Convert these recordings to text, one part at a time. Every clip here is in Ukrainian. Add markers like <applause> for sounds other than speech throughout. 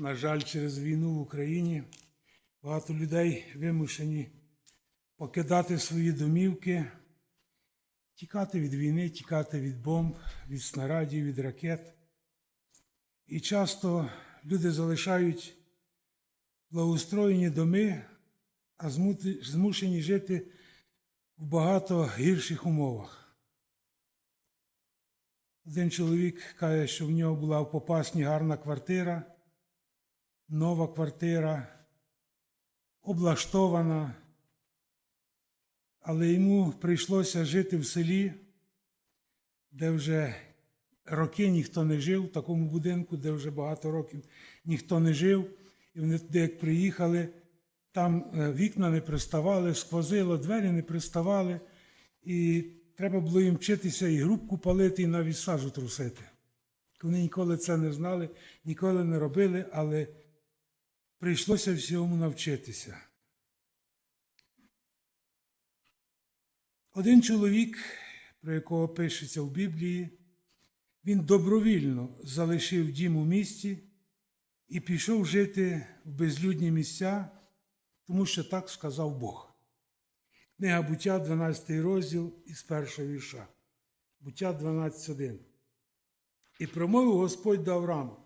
На жаль, через війну в Україні багато людей вимушені покидати свої домівки, тікати від війни, тікати від бомб, від снарядів, від ракет. І часто люди залишають благоустроєні доми, а змушені жити в багато гірших умовах. Один чоловік каже, що в нього була в Попасні гарна квартира, нова квартира, облаштована, але йому прийшлося жити в селі, де вже роки ніхто не жив, в такому будинку, де вже багато років ніхто не жив. І вони туди, як приїхали, там е, вікна не приставали, сквозило, двері не приставали, і треба було їм вчитися і грубку палити, і навіть сажу трусити. Вони ніколи це не знали, ніколи не робили, але прийшлося всьому навчитися. Один чоловік, про якого пишеться в Біблії, він добровільно залишив дім у місті і пішов жити в безлюдні місця, тому що так сказав Бог. Книга буття, 12 розділ із першого вірша. Буття 12.1. І промовив Господь до Авраама,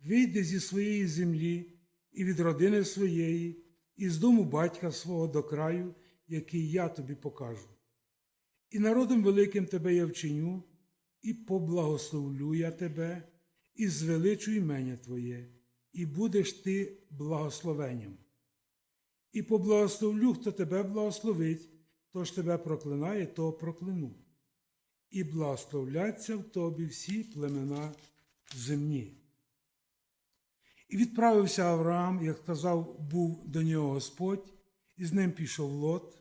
вийди зі своєї землі і від родини своєї, і з дому батька свого до краю, який я тобі покажу. І народом великим тебе я вчиню, і поблагословлю я тебе, і звеличу імення Твоє, і будеш ти благословенням. І поблагословлю, хто тебе благословить, хто ж тебе проклинає, того прокляну. І благословляться в тобі всі племена земні. І відправився Авраам, як казав, був до нього Господь, і з ним пішов Лот.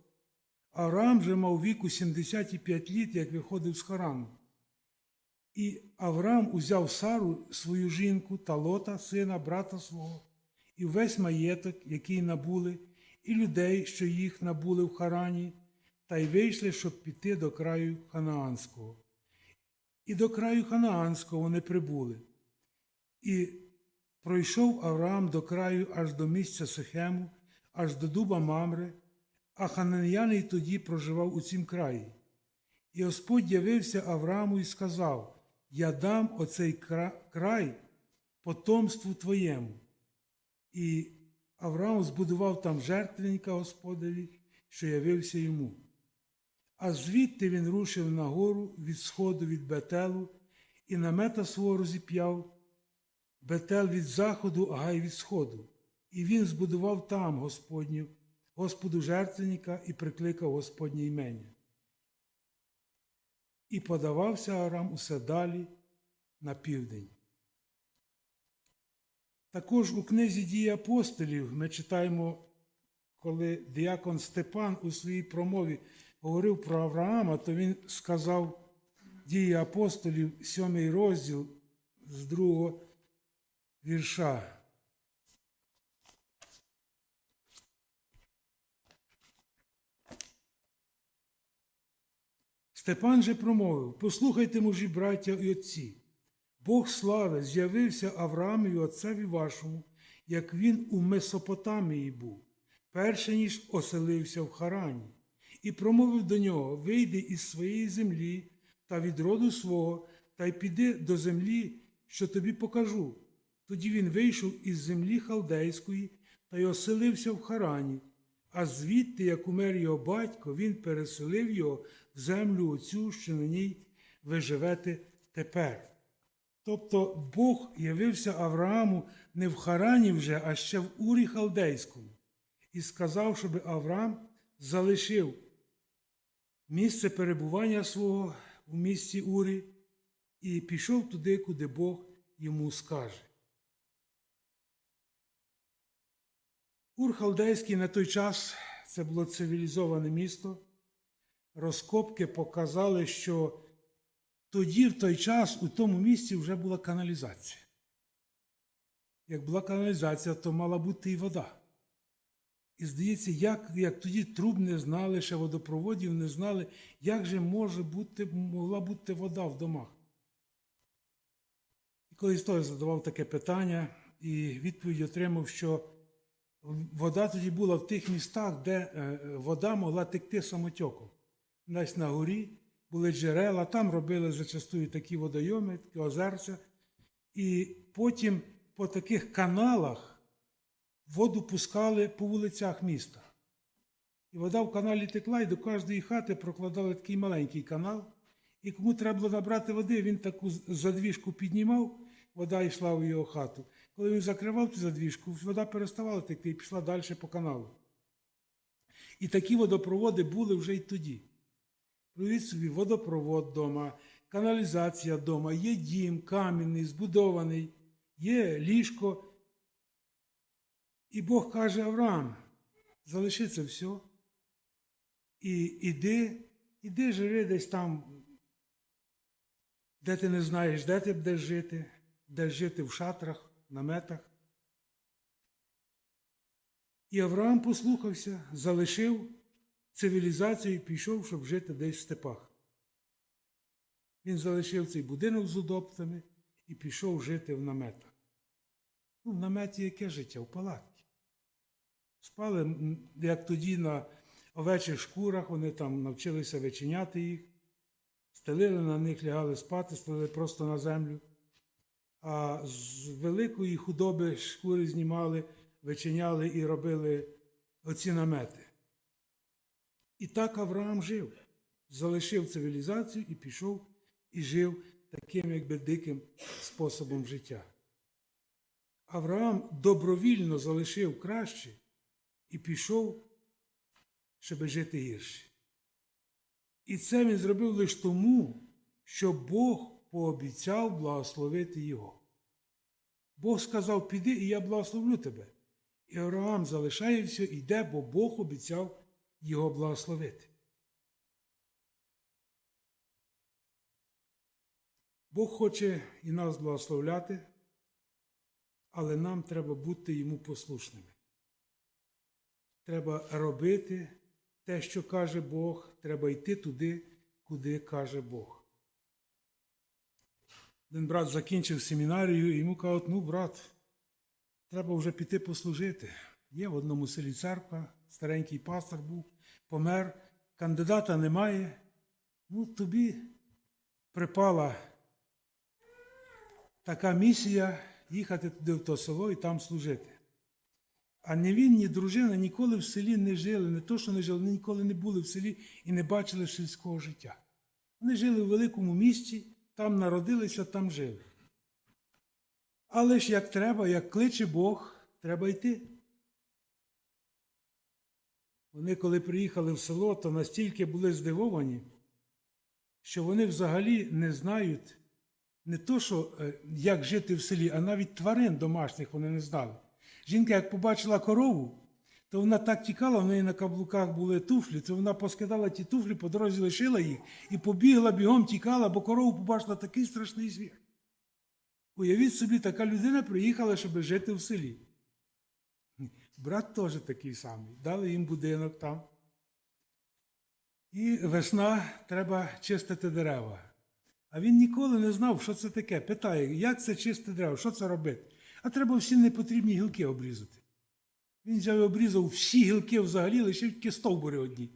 Авраам вже мав віку 75 літ, як виходив з Харану. І Авраам узяв Сару, свою жінку та Лота, сина, брата свого, і весь маєток, який набули, і людей, що їх набули в Харані, та й вийшли, щоб піти до краю Ханаанського. І до краю Ханаанського вони прибули. І пройшов Авраам до краю аж до місця Сихему, аж до дуба Мамри, а хананьяни тоді проживав у цім краї. І Господь явився Аврааму і сказав: Я дам оцей край потомству твоєму. І Авраам збудував там жертвенника Господові, що явився йому. А звідти він рушив на гору від сходу від Бетелу і намета свого розіп'яв Бетел від заходу, а гай від сходу. І він збудував там Господню, Господу жертвенника і прикликав Господнє імення. І подавався Арам усе далі на південь. Також у книзі дії апостолів ми читаємо, коли діакон Степан у своїй промові говорив про Авраама, то він сказав дії апостолів, сьомий розділ з другого вірша. Степан же промовив: Послухайте, мужі, браття і отці. Бог слави з'явився Авраамові отцеві вашому, як він у Месопотамії був, перше ніж оселився в Харані, і промовив до нього: Вийди із своєї землі та від роду свого, та й піди до землі, що тобі покажу. Тоді він вийшов із землі халдейської та й оселився в Харані, а звідти, як умер його батько, він переселив його в землю оцю, що на ній ви живете тепер. Тобто Бог явився Аврааму не в Харані вже, а ще в Урі Халдейському, і сказав, щоб Авраам залишив місце перебування свого у місті Урі і пішов туди, куди Бог йому скаже. Ур Халдейський на той час це було цивілізоване місто. Розкопки показали, що тоді, в той час, у тому місці вже була каналізація. Як була каналізація, то мала бути і вода. І здається, як, як тоді труб не знали, ще водопроводів не знали, як же може бути, могла бути вода в домах. І колись той задавав таке питання, і відповідь отримав, що вода тоді була в тих містах, де е, вода могла текти самотьоком. Десь на горі були джерела, там робили зачастую такі водойоми, такі озерця. І потім по таких каналах воду пускали по вулицях міста. І вода в каналі текла, і до кожної хати прокладали такий маленький канал. І кому треба було набрати води, він таку задвіжку піднімав, вода йшла в його хату. Коли він закривав цю задвіжку, вода переставала текти і пішла далі по каналу. І такі водопроводи були вже й тоді. Уявіть собі, водопровод вдома, каналізація вдома, є дім кам'яний, збудований, є ліжко. І Бог каже Авраам, залиши це все. І іди, іди живи десь там, де ти не знаєш, де ти будеш жити, де жити в шатрах, наметах. І Авраам послухався, залишив цивілізацію і пішов, щоб жити десь в степах. Він залишив цей будинок з удобцями і пішов жити в наметах. Ну, в наметі яке життя? В палатці. Спали, як тоді на овечих шкурах, вони там навчилися вичиняти їх, стелили на них, лягали спати, стелили просто на землю. А з великої худоби шкури знімали, вичиняли і робили оці намети. І так Авраам жив, залишив цивілізацію і пішов і жив таким, якби диким способом життя. Авраам добровільно залишив краще і пішов, щоб жити гірше. І це він зробив лише тому, що Бог пообіцяв благословити його. Бог сказав, піди, і я благословлю тебе. І Авраам залишає все, йде, бо Бог обіцяв його благословити. Бог хоче і нас благословляти, але нам треба бути йому послушними. Треба робити те, що каже Бог, треба йти туди, куди каже Бог. Один брат закінчив семінарію і йому кажуть, ну, брат, треба вже піти послужити. Є в одному селі церква, старенький пастор був, помер, кандидата немає. Ну, тобі припала така місія їхати туди в то село і там служити. А ні він, ні дружина ніколи в селі не жили, не то, що не жили, вони ніколи не були в селі і не бачили сільського життя. Вони жили в великому місті, там народилися, там жили. Але ж як треба, як кличе Бог, треба йти. Вони, коли приїхали в село, то настільки були здивовані, що вони взагалі не знають не то, що е, як жити в селі, а навіть тварин домашніх вони не знали. Жінка, як побачила корову, то вона так тікала, в неї на каблуках були туфлі, то вона поскидала ті туфлі, по дорозі лишила їх і побігла, бігом тікала, бо корову побачила такий страшний звір. Уявіть собі, така людина приїхала, щоб жити в селі. Брат теж такий самий. Дали їм будинок там. І весна треба чистити дерева. А він ніколи не знав, що це таке. Питає, як це чистити дерева, що це робити? А треба всі непотрібні гілки обрізати. Він взяв і обрізав всі гілки взагалі, лишив тільки стовбури одні.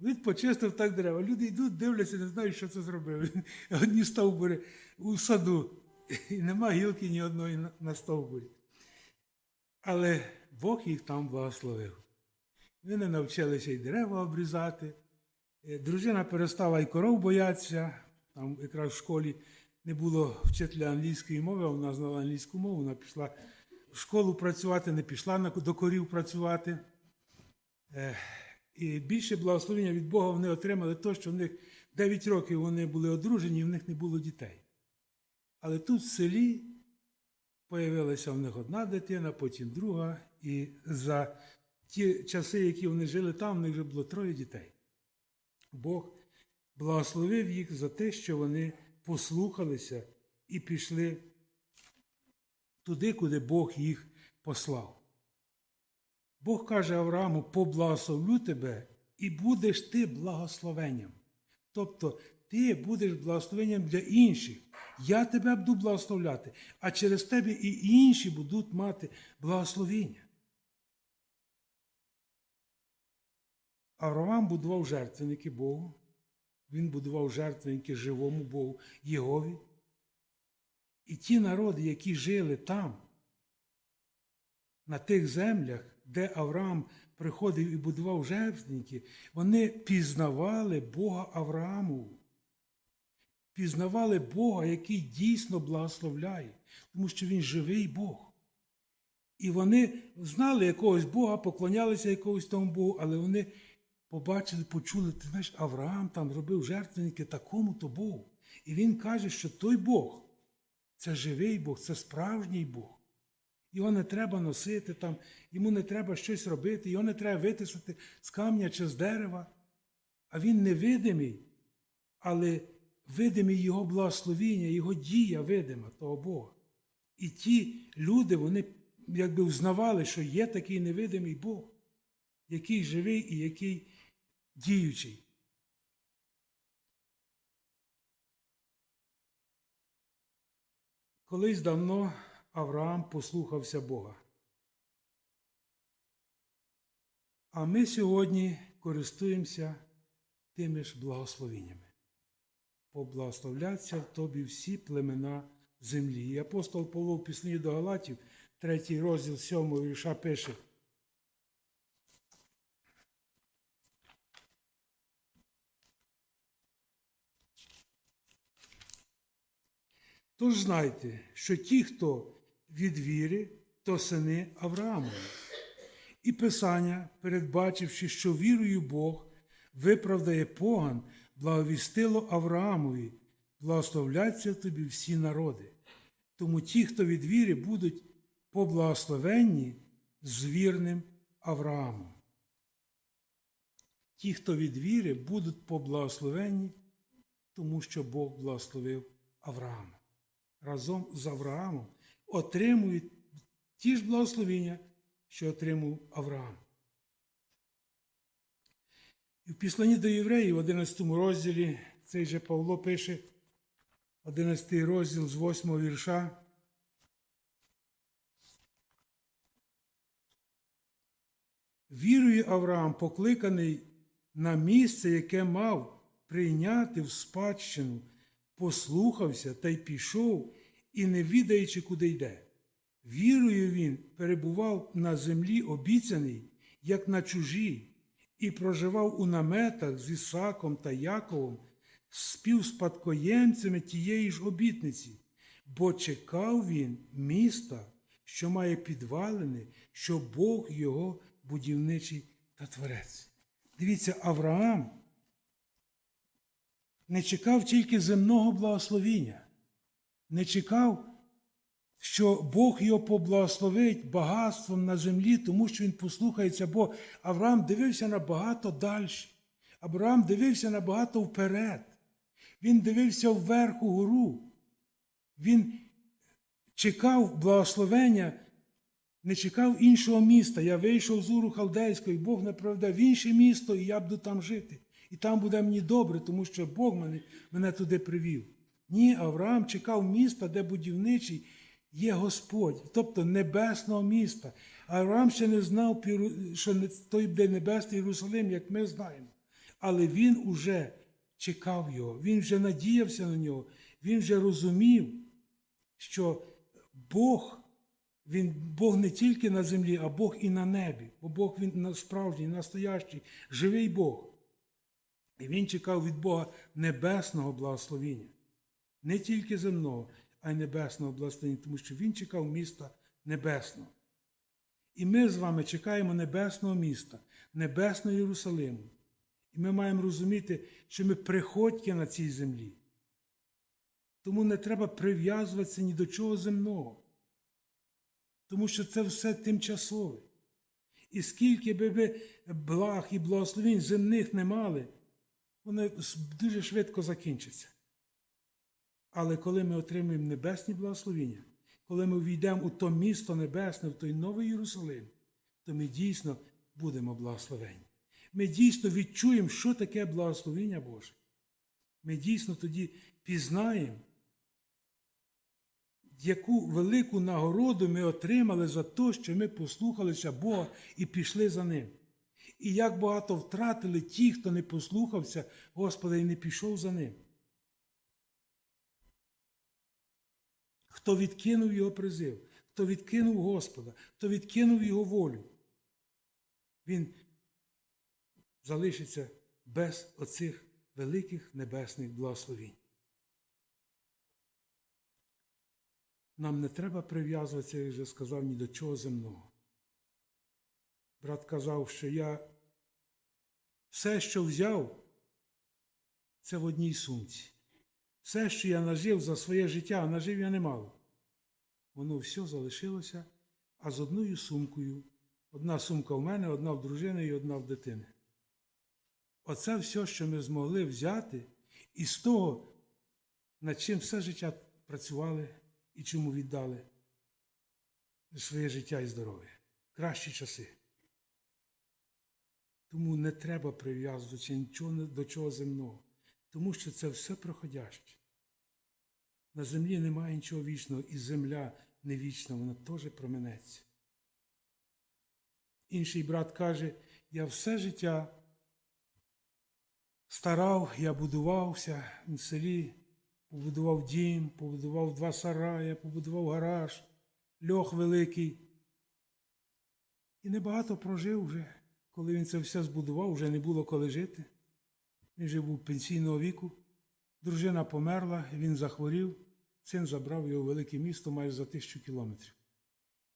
Він почистив так дерева. Люди йдуть, дивляться, не знають, що це зробив. <laughs> Одні стовбури у саду. І нема гілки ні одної на- стовбурі. Але Бог їх там благословив. Вони навчилися і дерева обрізати. Е, Дружина перестала і коров боятися. Там якраз в школі не було вчителя англійської мови, вона знала англійську мову, вона пішла в школу працювати, не пішла до корів працювати. Е, І більше благословення від Бога вони отримали то, що в них 9 років вони були одружені, і в них не було дітей. Але тут в селі появилася в них одна дитина, потім друга, і за ті часи, які вони жили там, в них вже було троє дітей. Бог благословив їх за те, що вони послухалися і пішли туди, куди Бог їх послав. Бог каже Аврааму: поблагословлю тебе, і будеш ти благословенням. Тобто ти будеш благословенням для інших. Я тебе буду благословляти, а через тебе і інші будуть мати благословення. Авраам будував жертвенники Богу. Він будував жертвенники живому Богу Єгові. І ті народи, які жили там, на тих землях, де Авраам приходив і будував жертвенники, вони пізнавали Бога Аврааму. Пізнавали Бога, який дійсно благословляє, тому що Він живий Бог. І вони знали якогось Бога, поклонялися якогось тому Богу, але вони побачили, почули, ти знаєш, Авраам там робив жертвенники такому-то Богу. І він каже, що той Бог це живий Бог, це справжній Бог. Його не треба носити там, йому не треба щось робити, його не треба витисати з камня чи з дерева. А він невидимий, але видимий Його благословіння, Його дія видима того Бога. І ті люди, вони якби взнавали, що є такий невидимий Бог, який живий і який діючий. Колись давно Авраам послухався Бога. А ми сьогодні користуємося тими ж благословеннями. Поблагословляться в тобі всі племена землі. І апостол Павло в Пісні до Галатів, 3 розділ сьомого вірша пише. Тож знайте, що ті, хто від віри, то сини Авраамові. І Писання, передбачивши, що вірою Бог виправдає поган, благовістило Авраамові, благословляться тобі всі народи. Тому ті, хто від віри, будуть поблагословенні з вірним Авраамом. Ті, хто від віри, будуть поблагословенні, тому що Бог благословив Авраама. Разом з Авраамом отримують ті ж благословення, що отримав Авраам. І в післанні до євреїв, в 11 розділі, цей же Павло пише, 11 розділ з 8 вірша. Вірою Авраам покликаний на місце, яке мав прийняти в спадщину, послухався та й пішов, і не відаючи, куди йде. Вірою він перебував на землі обіцяний, як на чужій, і проживав у наметах з Ісаком та Яковом, співспадкоємцями тієї ж обітниці, бо чекав він міста, що має підвалини, що Бог його будівничий та творець. Дивіться, Авраам не чекав тільки земного благословіння, не чекав, що Бог його поблагословить багатством на землі, тому що він послухається, бо Авраам дивився набагато далі. Авраам дивився набагато вперед. Він дивився вверх угору. Він чекав благословення, не чекав іншого міста. Я вийшов з Уру Халдейського, і Бог направдав в інше місто, і я буду там жити. І там буде мені добре, тому що Бог мене, мене туди привів. Ні, Авраам чекав міста, де будівничий є Господь, тобто небесного міста. Авраам ще не знав, що той буде небесний Єрусалим, як ми знаємо. Але він уже чекав його, він вже надіявся на нього, він вже розумів, що Бог, він Бог не тільки на землі, а Бог і на небі, бо Бог він справжній, настоящий, живий Бог. І він чекав від Бога небесного благословіння. Не тільки земного, а й небесного благословення, тому що він чекав міста небесного. І ми з вами чекаємо небесного міста, небесного Єрусалиму. І ми маємо розуміти, що ми приходьки на цій землі. Тому не треба прив'язуватися ні до чого земного. Тому що це все тимчасове. І скільки би ви благ і благословень земних не мали, вони дуже швидко закінчаться. Але коли ми отримуємо небесні благословення, коли ми війдемо у то місто небесне, в той новий Єрусалим, то ми дійсно будемо благословені. Ми дійсно відчуємо, що таке благословення Боже. Ми дійсно тоді пізнаємо, яку велику нагороду ми отримали за те, що ми послухалися Бога і пішли за Ним. І як багато втратили ті, хто не послухався Господа і не пішов за Ним. Хто відкинув Його призив, хто відкинув Господа, хто відкинув Його волю, він залишиться без оцих великих небесних благословінь. Нам не треба прив'язуватися, як вже сказав, ні до чого земного. Брат казав, що я все, що взяв, це в одній сумці. Все, що я нажив за своє життя, а нажив я немало. Воно все залишилося, а з одною сумкою. Одна сумка в мене, одна в дружини і одна в дитини. Оце все, що ми змогли взяти, і з того, над чим все життя працювали і чому віддали своє життя і здоров'я. Кращі часи. Тому не треба прив'язуватися нічого до чого земного, тому що це все проходяще. На землі немає нічого вічного, і земля не вічна, вона теж променеться. Інший брат каже, я все життя старав, я будувався в селі, побудував дім, побудував два сараї, побудував гараж, льох великий. І небагато прожив вже, коли він це все збудував, вже не було коли жити. Він вже був пенсійного віку. Дружина померла, він захворів, син забрав його в велике місто майже за тисячу кілометрів.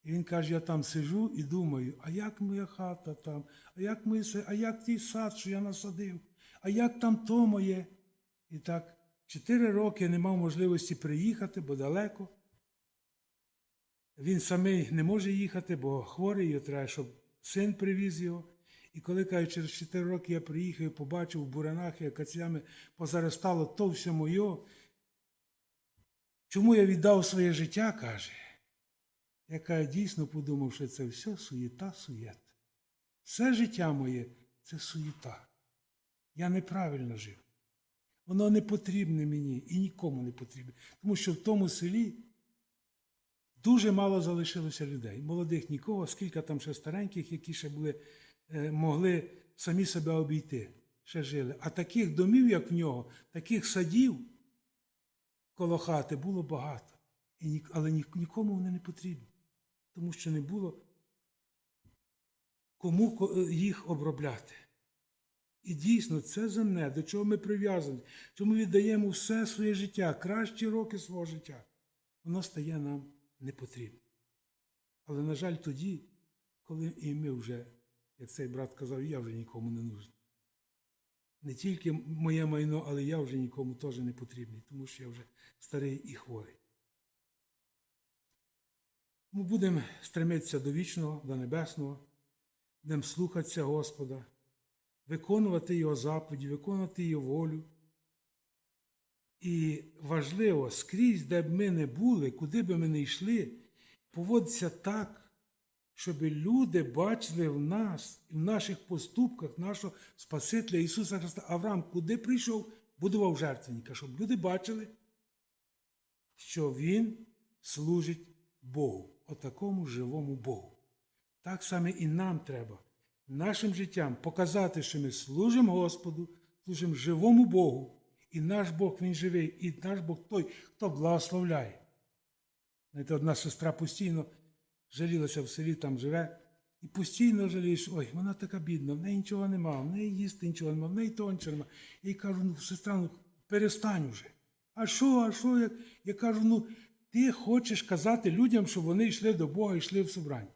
І він каже, я там сижу і думаю, а як моя хата там, а як, ми, се- а як той сад, що я насадив, а як там то моє. І так, чотири роки не мав можливості приїхати, бо далеко. Він самий не може їхати, бо хворий, його треба, щоб син привіз його. І коли каже, через 4 роки я приїхав і побачив в бурянах і акаціями позаростало то все моє. Чому я віддав своє життя, каже. Я каже, дійсно подумав, що це все суєта, суєт. Все життя моє це суєта. Я неправильно жив. Воно не потрібне мені і нікому не потрібне. Тому що в тому селі дуже мало залишилося людей. Молодих нікого, скільки там ще стареньких, які ще були, могли самі себе обійти, ще жили. А таких домів, як в нього, таких садів коло хати було багато. Але нікому вони не потрібні. Тому що не було кому е, їх обробляти. І дійсно, це земне, до чого ми прив'язані, що ми віддаємо все своє життя, кращі роки свого життя, воно стає нам непотрібним. Але, на жаль, тоді, коли і ми вже, як цей брат казав, я вже нікому не нужен. Не тільки моє майно, але я вже нікому теж не потрібний, тому що я вже старий і хворий. Ми будемо стремитися до вічного, до небесного, будемо слухатися Господа, виконувати Його заповіді, виконувати Його волю. І важливо, скрізь, де б ми не були, куди б ми не йшли, поводитися так, щоб люди бачили в нас, і в наших поступках нашого Спасителя Ісуса Христа. Авраам куди прийшов, будував жертвенника, щоб люди бачили, що Він служить Богу, отакому живому Богу. Так само і нам треба нашим життям показати, що ми служимо Господу, служимо живому Богу. І наш Бог Він живий, і наш Бог той, хто благословляє. Знаєте, одна сестра постійно жалілася в селі, там живе, і постійно жалієш, ой, вона така бідна, в неї нічого нема, в неї їсти нічого нема, в неї того нічого нема. Я їй кажу, ну, сестра, ну перестань уже. А що, а що? Я, я кажу, ну ти хочеш казати людям, щоб вони йшли до Бога йшли в собрання.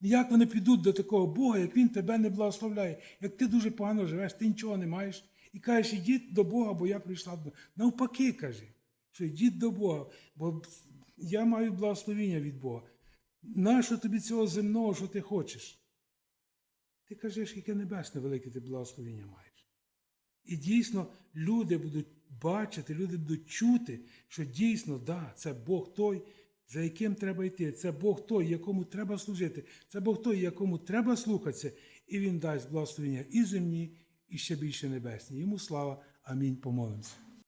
Як вони підуть до такого Бога, як Він тебе не благословляє, як ти дуже погано живеш, ти нічого не маєш, і кажеш, ідіть до Бога, бо я прийшла до Навпаки, кажи, що йдіть до Бога, бо я маю благословіння від Бога. Нащо тобі цього земного, що ти хочеш? Ти кажеш, яке небесне велике ти благословіння маєш. І дійсно люди будуть бачити, люди будуть чути, що дійсно, да, це Бог той, за яким треба йти. Це Бог той, якому треба служити. Це Бог той, якому треба слухатися, і Він дасть благословення і земні, і ще більше небесні. Йому слава. Амінь. Помолимося.